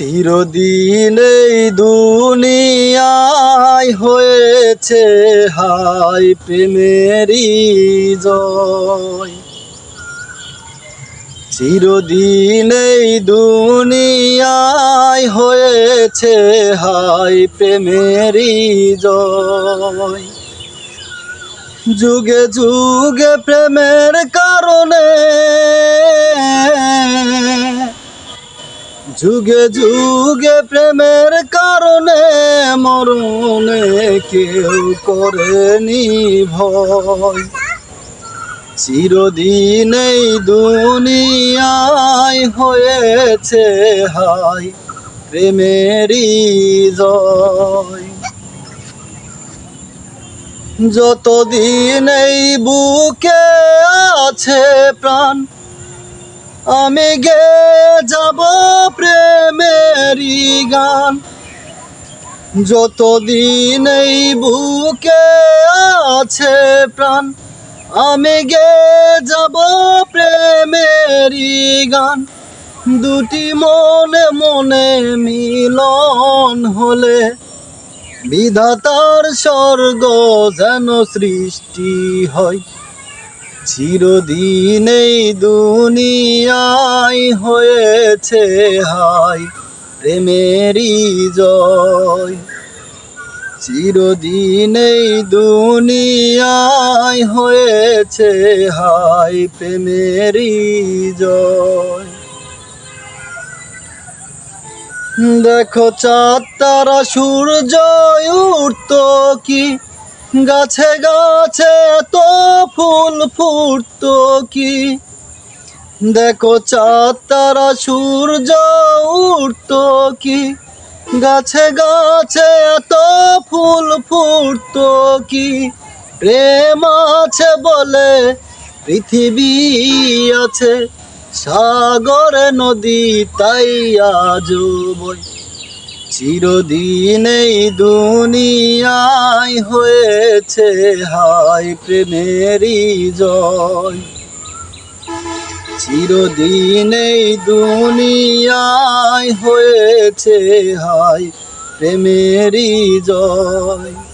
চিরদিন এই দুনিয়ায় হয়েছে হাই প্রেমেরই জয়। চিরদিন এই দুনিয়ায় হয়েছে হাই প্রেমেরই জয়। যুগে যুগে প্রেমের কারণে যুগে যুগে প্রেমের কারণে মরণে কেউ করেনি ভয়। চিরদিন এই দুনিয়ায় হয়েছে হাই প্রেমেরই জয়। যতদিন এই বুকে আছে প্রাণ আমি গে যাব প্রেমেরই গান। যতদিন এই বুকে আছে প্রাণ, আমি গে যাব প্রেমেরই গান। দুটি মনে মনে মিলন হলে, বিধাতার স্বর্গ যেন সৃষ্টি হয়। চিরদিন এই দুনিয়ায় হয়েছে হাই প্রেমেরই জয়। চিরদিন এই দুনিয়ায় হয়েছে হাই প্রেমেরই জয়। দেখো চাঁদ, তারা সূর্য উঠত কি গাছে গাছে তো ফুল ফুটত কি? দেখো চাঁদ, তারা, সূর্য উঠত কি? গাছে গাছে এত ফুল ফুটত কি? প্রেম আছে বলে পৃথিবী আছে, সাগরে নদী, তাই আজ বই। চিরদিন এই দুনিয়ায় হয়েছে হাই প্রেমেরই জয়। চিরদিন এই দুনিয়ায় হয়েছে হাই প্রেমেরই জয়।